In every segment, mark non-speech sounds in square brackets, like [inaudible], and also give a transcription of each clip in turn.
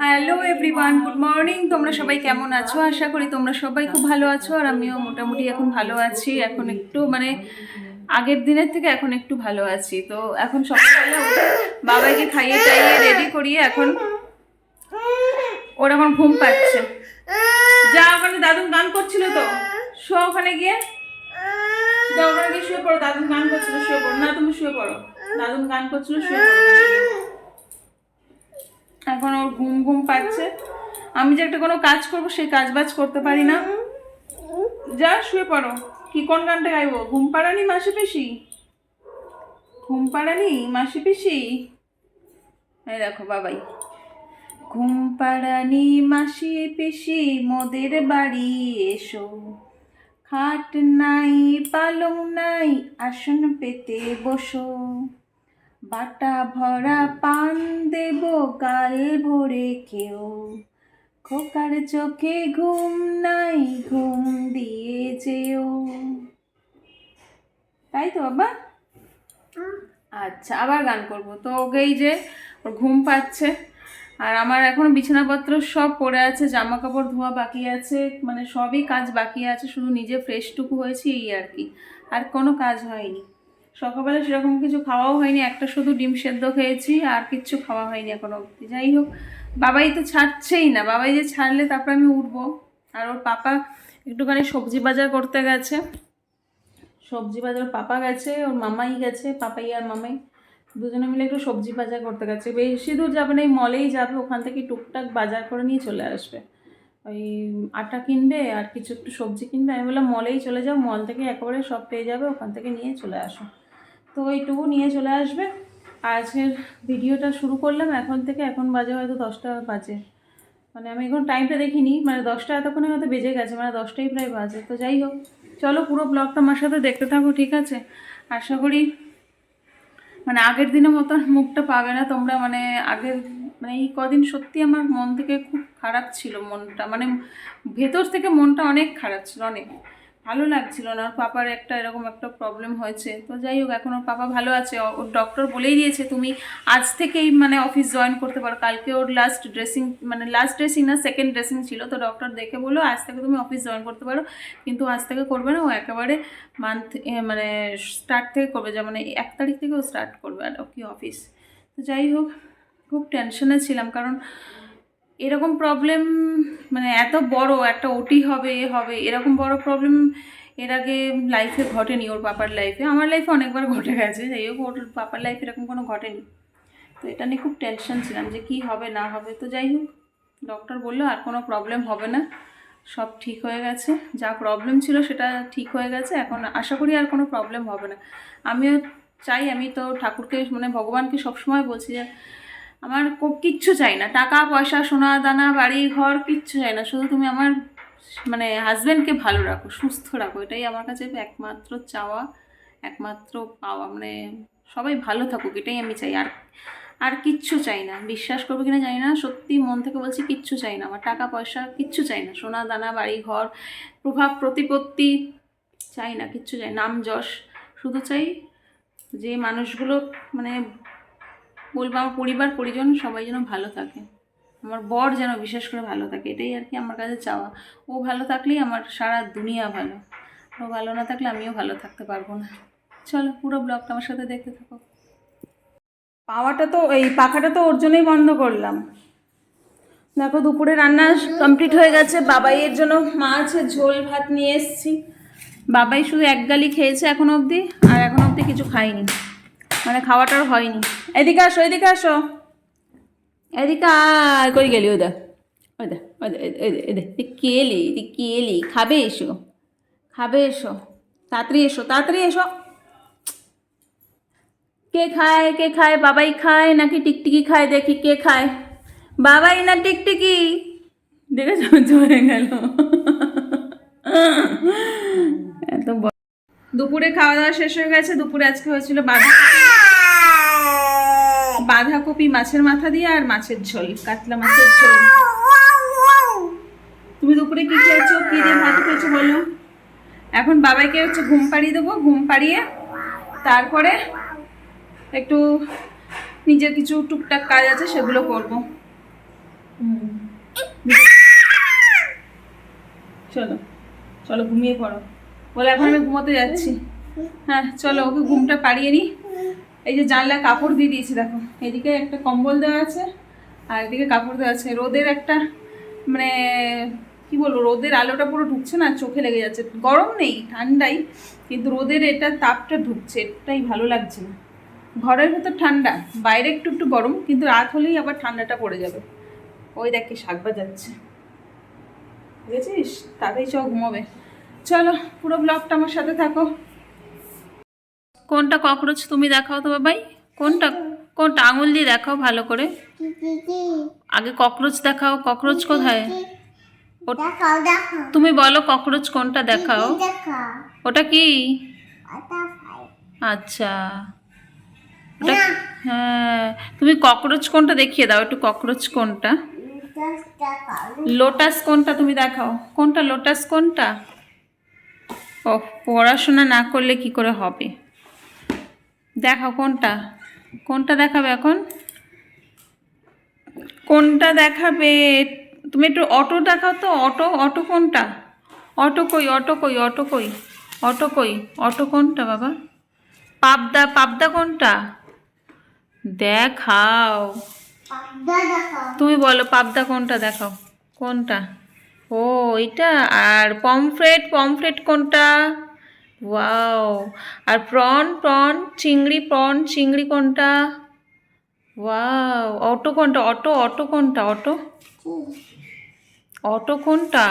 Hello everyone good morning তোমরা সবাই কেমন আছো? আশা করি তোমরা সবাই খুব ভালো আছো, আর আমিও মোটামুটি এখন ভালো আছি। এখন একটু মানে আগের দিনের থেকে এখন একটু ভালো আছি। তো এখন সকালবেলা উঠে বাবাইকে খাইয়ে টাইয়ে রেডি করিয়ে এখন ওর এখন ঘুম পাচ্ছে। যা, ওখানে দাদু গান করছিল তো। শো ওখানে গিয়ে। যা ওখানে গিয়ে শুয়ে পড়ো। দাদু গান করছিল, শুয়ে পড়ো। না, তুমি শুয়ে পড়ো। দাদু গান করছিল, শুয়ে পড়ো। এখন ওর ঘুম ঘুম পাচ্ছে। আমি যে একটা কোনো কাজ করব, সেই কাজ বাজ করতে পারি না। যা, শুয়ে পড়ো। কি কোন গানটা গাইবো? ঘুম পাড়ানি মাসি পিসি? ঘুম পাড়ানি মাসি পিসি? এই দেখো, বাবাই। ঘুম পাড়ানি মাসি পিসি, মোদের বাড়ি এসো। খাট নাই, পালং নাই, আসন পেতে বসো। বাটা ভরা পান দেব গাল ভরে কেউ খোকার চোখে ঘুম নাই ঘুম দিয়ে যেও। তাই তো বাবা আচ্ছা আবার গান করব। তো ওকেই যে ওর ঘুম পাচ্ছে আর আমার এখন বিছানাপত্র সব পড়ে আছে জামা কাপড় ধোয়া বাকি আছে মানে সবই কাজ বাকি আছে শুধু নিজে ফ্রেশটুকু হয়েছি এই আর কি। আর কোনো কাজ হয়নি। সকালবেলা সেরকম কিছু খাওয়াও হয়নি, একটা শুধু ডিম সেদ্ধ খেয়েছি, আর কিচ্ছু খাওয়া হয়নি এখনও অবধি। যাই হোক, বাবাই তো ছাড়ছেই না, বাবাই যে ছাড়লে তারপর আমি উঠবো। আর ওর পাপা একটুখানি সবজি বাজার করতে গেছে। সবজি বাজার পাপা গেছে, ওর মামাই গেছে, পাপাই আর মামাই। দুজনে মিলে একটু সবজি বাজার করতে গেছে। বেশি দূর যাবে না, এই মলেই যাবে, ওখান থেকে টুকটাক বাজার করে নিয়ে চলে আসবে। ওই আটা কিনবে আর কিছু একটু সবজি কিনবে। আমি বললাম, মলেই চলে যাও, মল থেকে একেবারে সব পেয়ে যাবে, ওখান থেকে নিয়ে চলে আসো। তো এইটুকু নিয়ে চলে আসবে। আজকের ভিডিওটা শুরু করলাম, এখন থেকে এখন বাজে হয়তো দশটা বাজে। মানে আমি এখন টাইমটা দেখিনি মানে দশটা এতক্ষণে হয়তো বেজে গেছে মানে দশটাই প্রায় বাজে। তো যাই হোক, চলো পুরো ব্লগটা আমার সাথে দেখতে থাকো, ঠিক আছে? আশা করি মানে আগের দিনের মতন মুখটা পাবে না তোমরা মানে আগের মানে এই কদিন সত্যি আমার মন থেকে খুব খারাপ ছিল মনটা মানে ভেতর থেকে মনটা অনেক খারাপ ছিল, অনেক। ভালো লাগছিল না। ওর পাপার একটা এরকম একটা প্রবলেম হয়েছে। তো যাই হোক, এখন ওর পাপা ভালো আছে। ওর ডক্টর বলেই দিয়েছে, তুমি আজ থেকেই মানে অফিস জয়েন করতে পারো। কালকে ওর লাস্ট ড্রেসিং মানে লাস্ট ড্রেসিং না সেকেন্ড ড্রেসিং ছিল। তো ডক্টর দেখে বলল, আজ থেকে তুমি অফিস জয়েন করতে পারো। কিন্তু আজ থেকে করবে না। ও একেবারে মান্থ মানে স্টার্ট থেকে করবে। যেমন এই এক তারিখ থেকে ও স্টার্ট করবে আর কি অফিস তো যাই হোক, খুব টেনশনে ছিলাম। কারণ এরকম প্রবলেম মানে এত বড় একটা ওটি হবে, এ হবে, এরকম বড় প্রবলেম এর আগে লাইফে ঘটেনি ওর পাপার লাইফে আমার লাইফে অনেকবার ঘটে গেছে, যাই হোক, ওর পাপার লাইফে এরকম কোনো ঘটেনি। তো এটা নিয়ে খুব টেনশন ছিলাম যে কি হবে, না হবে। তো যাই হোক ডক্টর বলল, আর কোনো প্রবলেম হবে না। সব ঠিক হয়ে গেছে। যা প্রবলেম ছিল সেটা ঠিক হয়ে গেছে। এখন আশা করি আর কোনো প্রবলেম হবে না। আমিও চাই, আমি তো ঠাকুরকে মানে ভগবানকে সবসময় বলছি যে আমার কিচ্ছু চাই না। টাকা, পয়সা, সোনা, দানা, বাড়ি, ঘর কিচ্ছু চাই না। শুধু তুমি আমার মানে হাজব্যান্ডকে ভালো রাখো, সুস্থ রাখো। এটাই আমার কাছে একমাত্র চাওয়া, একমাত্র পাওয়া। মানে সবাই ভালো থাকুক, এটাই আমি চাই। আর আর কিচ্ছু চাই না। বিশ্বাস করবে কিনা জানি না। সত্যি মন থেকে বলছি কিচ্ছু চাই না। আমার টাকা, পয়সা কিচ্ছু চাই না। সোনা, দানা, বাড়ি, ঘর, প্রভাব, প্রতিপত্তি চাই না, কিচ্ছু চাই। নাম, যশ, শুধু চাই যে মানুষগুলো মানে বলব আমার পরিবার, পরিজন সবাই যেন ভালো থাকে। আমার বর যেন বিশেষ করে ভালো থাকে, এটাই আর কি আমার কাছে চাওয়া। ও ভালো থাকলেই আমার সারা দুনিয়া ভালো। ও ভালো না থাকলে আমিও ভালো থাকতে পারব না। চলো পুরো ব্লগটা আমার সাথে দেখতে থাকো। পাওয়াটা তো, এই পাখাটা তো ওর জন্যই বন্ধ করলাম। দেখো দুপুরে রান্না কমপ্লিট হয়ে গেছে। বাবাইয়ের জন্য মাছ, ঝোল, ভাত নিয়ে এসেছি। বাবাই শুধু এক গালি খেয়েছে এখন অবধি, আর এখন অবধি কিছু খাইনি মানে খাওয়াটার হয়নি। এদিকে আসো এদিকে আসো। এদিকে আর কই গেলি? ওই দেখ ওই দেখ ওই দেখ ওই দেখ, ওই দেখ তুই কে এলি? কে এলি? খাবে এসো খাবে এসো। তাড়াতাড়ি এসো তাড়াতাড়ি এসো। কে খায় কে খায়? বাবাই খায় নাকি টিকটিকি খায়? দেখি কে খায়। বাবাই না টিকটিকি? দেখেছ? চলে গেল। এত দুপুরে খাওয়া দাওয়া শেষ হয়ে গেছে দুপুরে আজকে হয়েছিল বাঁধা বাঁধাকপি মাছের মাথা দিয়ে আর মাছের ঝোল, কাতলা মাছের ঝোল। তুমি দুপুরে কি খেয়েছো? কি দিয়ে ভাত খেয়েছো বলো? এখন বাবাইকে হচ্ছে ঘুম পাড়িয়ে দেবো, ঘুম পাড়িয়ে তারপরে একটু নিজের কিছু টুকটাক কাজ আছে সেগুলো করব। চলো চলো ঘুমিয়ে পড়ো। বলে এখন আমি ঘুমোতে যাচ্ছি। হ্যাঁ চলো ওকে ঘুমটা পাড়িয়ে নিই। এই যে জানলা কাপড় দিয়ে দিয়েছি, দেখো। এদিকে একটা কম্বল দেওয়া আছে, আর এদিকে কাপড় দেওয়া আছে। রোদের একটা মানে কি বলব, রোদের আলোটা পুরো ঢুকছে না, চোখে লেগে যাচ্ছে। গরম নেই, ঠান্ডাই, কিন্তু রোদের এটা তাপটা ঢুকছে, এটাই ভালো লাগছে না। ঘরের ভেতর ঠান্ডা, বাইরে একটু একটু গরম, কিন্তু রাত হলেই আবার ঠান্ডাটা পড়ে যাবে। ওই দেখ শাক বাজাচ্ছে। বুঝেছিস? তাতেই চ ঘুমোবে। চলো, পুরো ব্লগটা আমার সাথে থাকো। কোনটা ককরোচ তুমি দেখাও তো বাবাই? কোনটা? কোনটা? আঙুল দিয়ে দেখাও ভালো করে। আগে ককরোচ দেখাও। ককরোচ কোথায়? তুমি বলো ককরোচ কোনটা দেখাও। ওটা কি? আচ্ছা। ওটা হ্যাঁ। তুমি ককরোচ কোনটা দেখিয়ে দাও একটু ককরোচ কোনটা? লোটাস কোনটা তুমি দেখাও? কোনটা? লোটাস কোনটা? ও পড়াশোনা না করলে কি করে হবে? কোনটা? কোনটা দেখাবে এখন? কোনটা দেখাবে? তুমি একটু অটো দেখাও তো অটো অটো কোনটা? অটো কই অটো কই অটো কই অটো কই অটো কোনটা বাবা? পাবদা পাবদা কোনটা? দেখাও। দেখাও। তুমি বলো পাবদা কোনটা দেখাও? কোনটা? ও এটা আর পমফ্রেট পমফ্রেট কোনটা? ওয়াও আর প্রন প্রন চিংড়ি প্রন চিংড়ি কোনটা? ওয়াও অটো কোনটা? অটো অটো কোনটা? অটো? অটো কোনটা?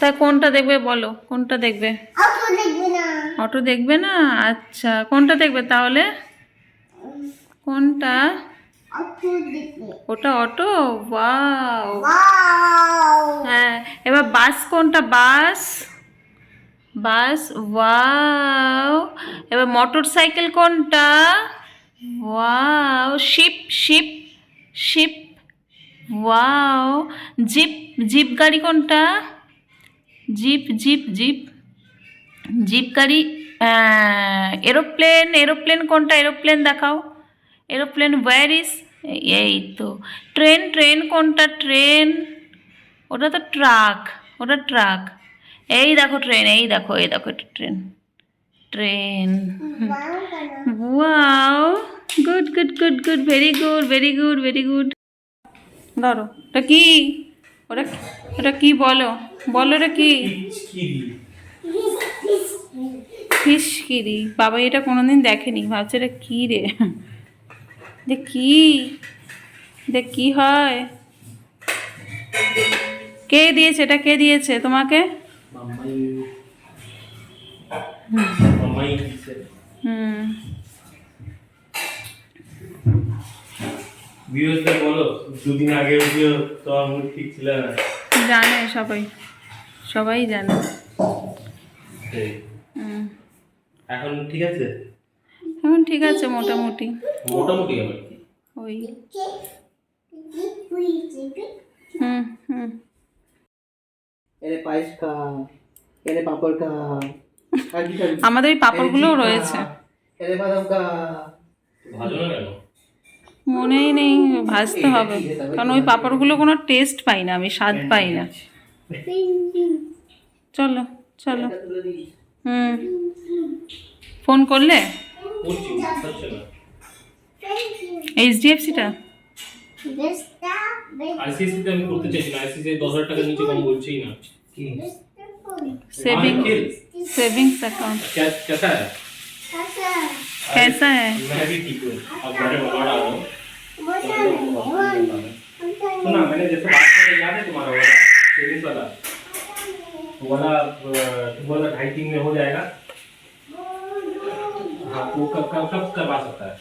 তাই কোনটা দেখবে বলো, কোনটা দেখবে? অটো দেখবে না? আচ্ছা কোনটা দেখবে তাহলে? কোনটা? ওটা অটো? ওয়াও। হ্যাঁ এবার বাস কোনটা? বাস? Bus wow. এবার মোটর সাইকেল কোনটা? Wow ship ship ship. Wow. Jeep jeep গাড়ি কোনটা? Jeep jeep jeep. জিপ গাড়ি এরোপ্লেন এরোপ্লেন কোনটা? এরোপ্লেন দেখাও। এরোপ্লেন ওয়ার ইজ এই তো ট্রেন ট্রেন কোনটা? ট্রেন? ওটা তো ট্রাক ওটা ট্রাক। এই দেখো ট্রেন এই দেখো এই দেখো এটা train. Train. Wow good good good good very good very good very good. ধরো ওটা কি? ওটা ওটা কি বলো? বলো ওটা কি? ফিসকিরি বাবা এটা কোনোদিন দেখেনি ভাবছে এটা কী রে? যে কি যে কি হয়। কে দিয়েছে এটা কে দিয়েছে তোমাকে? হুম। বলো দুদিন আগে ভিডিও তোমার ঠিক ছিল না। জানে সবাই সবাই জানে। এখন ঠিক আছে? এখন ঠিক আছে মোটামুটি। মোটামুটি ওই। হুম হুম। পায়েস খা পাপড় খা খাবি? আমাদের এই পাঁপড়গুলোও রয়েছে। এনে বাদাম খা। ভালো না কেন? মনেই নেই ভাজতে হবে। কারণ ওই পাঁপড়গুলো কোনো টেস্ট পাই না আমি স্বাদ পাই না। চলো চলো। এটা তুলে দিস। হুম। ফোন করলে? এইচডিএফসিটা বেস্টা আইসিআইসি তে আমি করতে চাইছি না আইসিআইসি দশ হাজার টাকার নিচে কম বলছেই না কি বেস্টা ফোন सेविंग हाँ, खेल। सेविंग्स अकाउंट क्या कैसा है কাকা कैसा है मैं भी ठीक हूँ अब घर में बड़ा रहा हूँ মোটা নেই सुना मैंने जैसे बात करी याद है तुम्हारा वाला सेविंग्स वाला वो वाला अ, वो वाला ढाई तीन में हो जाएगा हाँ वो कब कब कब करवा सकता है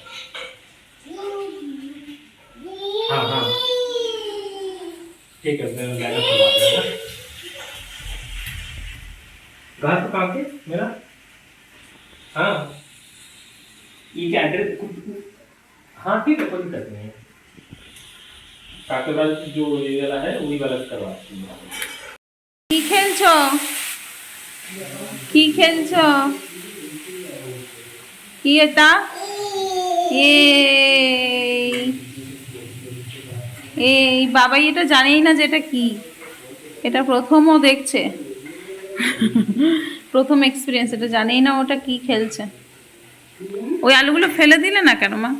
हाँ हाँ ठीक है मैं लाइनअप करवा दूंगा घर तो कहाँ पे मेरा हाँ ये क्या एड्रेस हाँ ठीक है कोई दिक्कत नहीं है काकेवाल जो ये वाला है वही वाला करवा दूंगा কি খেলছো কি খেলছো কি এটা? এই। বাবাই এটা জানেই না যে এটা কি। এটা প্রথমও দেখছে। প্রথম এক্সপিরিয়েন্স এটা জানেই না ওটা কি খেলছে। ওই আলুগুলো ফেলে দিলে না কেন, মা?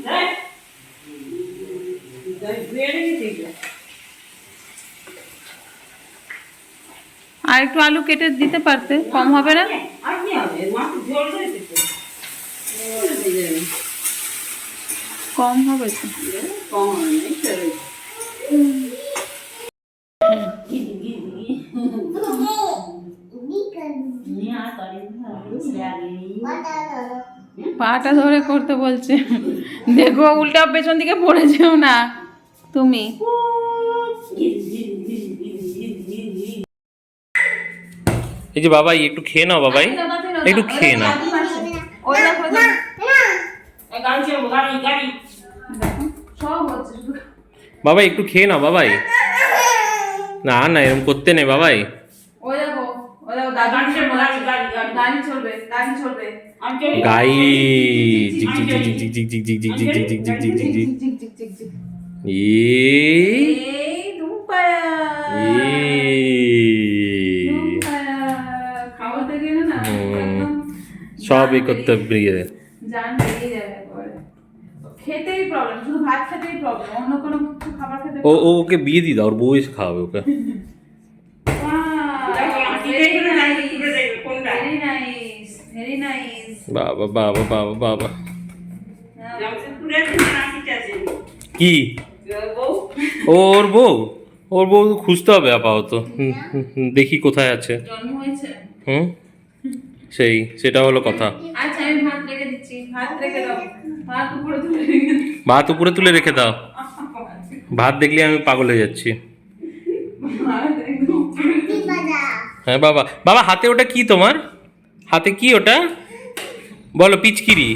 আর একটু আলু কেটে দিতে পারতে? কম হবে না? কম হবে তো? পাটা ধরে করতে বলছে। দেখো, উল্টা পেছন দিকে পড়ে যেও না। তুমি। এই যে বাবাই, একটু খেয়ে নাও বাবাই। একটু খেয়ে নাও ওই দেখো, ওই দেখো। দেখো, সব হচ্ছে শুধু বাবাই একটু খেয়ে নাও বাবাই না না এরকম করতে নেই বাবাই গাই জিক জিক জিক জিক জিক জিক জিক জিক জিক জিক জিক জিক জিক জিক জিক জিক জিক জিক জিক এই এই ধুমপায়া এই ধুমপায়া খাওয়াতে গেলে না হুম। একদম সব এই করতে বেরিয়ে জান বেরিয়ে যাবে একবারে খেতেই প্রবলেম শুধু ভাত খেতেই প্রবলেম অন্য কোনো কিছু খাবার খেতে ও ও ওকে বিয়ে দিয়ে দাও ওর বউ এসে খাওয়াবে ওকে। বাবা বাবা বাবা বাবা। কি? ওর বউ? ওর বউ খুঁজতে হবে আপাতত। দেখি কোথায় আছে। জন্ম হয়েছে। হুম? সেই সেটা হলো কথা। ভাত উপরে তুলে রেখে দাও। ভাত [laughs] দেখলে আমি পাগল হয়ে যাচ্ছি। হ্যাঁ বাবা। বাবা হাতে ওটা কি তোমার? হাতে কি ওটা? বলো পিচকিরি।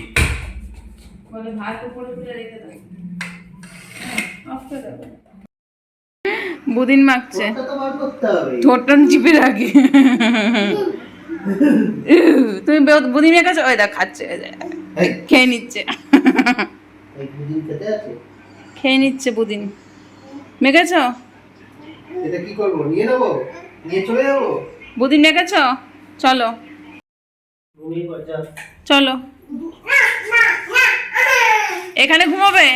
বুদিন মাখছে। ঠোঁটন চিপে রাখে। [laughs] তুমি বুদিমের কাছে ওই দেখ খাচ্ছে খেয়ে নিচ্ছে। খেয়ে নিচ্ছে বুদিন মেখেছ? এটা কি করব নিয়ে নেব? নিয়ে চলে যাব? বুদিন মেখেছ? চলো। চলো। এখানে ঘুমাবে?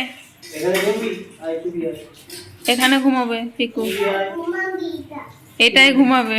এখানে ঘুমাবে? পিকু। এটাই ঘুমাবে।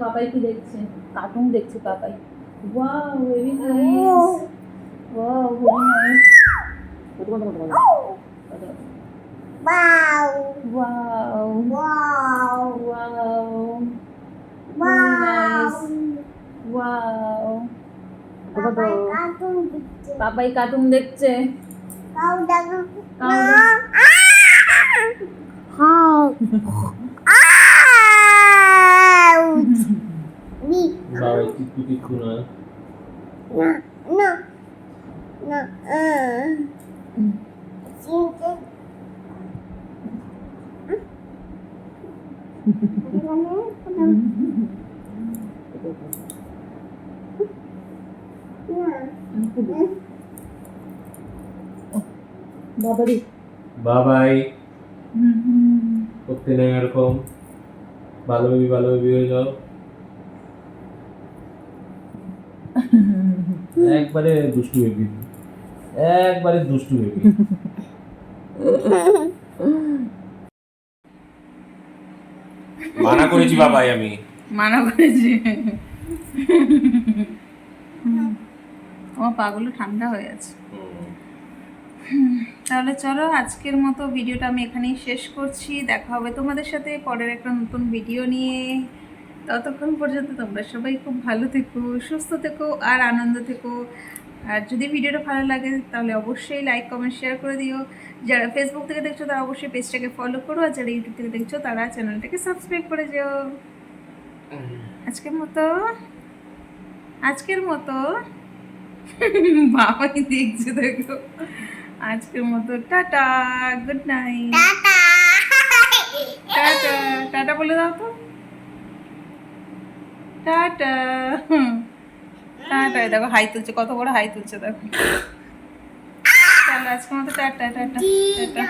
পাপাই কি দেখছে? কার্টুন দেখছে Popeye. Wow very nice wow very nice Wow! Wow Wow! Wow Wow! Wow Papa Popeye cartoon দেখছে। Kau dah Kau একটু কিছু না না বাবাই। করতে নেই এরকম। ভালোভাবে ভালোভাবে হয়ে যাও। একবারে দুষ্টু বেবি একবারে দুষ্টু বেবি মানা করেছি বাবাই আমি। মানা করেছি। আমার পাগুলো ঠান্ডা হয়ে আছে তাহলে চলো আজকের মতো ভিডিওটা আমি এখানেই শেষ করছি। দেখা হবে তোমাদের সাথে পরের একটা নতুন ভিডিও নিয়ে। ততক্ষণ পর্যন্ত তোমরা সবাই খুব ভালো থেকো সুস্থ থেকো আর আনন্দ থেকো। আর যদি ভিডিওটা ভালো লাগে তাহলে অবশ্যই লাইক কমেন্ট শেয়ার করে দিও। যারা ফেসবুক থেকে দেখছ তারা অবশ্যই পেজটাকে ফলো করো আর যারা ইউটিউব থেকে দেখছ তারা চ্যানেলটাকে সাবস্ক্রাইব করে যেও। আজকের মতো আজকের মতো। [laughs] বাবাই দেখছে দেখো। আজকের মতো tata good night tata. Tata tata বলে দাও তো। টাটা। টাটা দেখো হাই তুলছে কত বড় হাই তুলছে দেখো। [laughs] চলো আজকের মতো টাটা টাটা টাটা।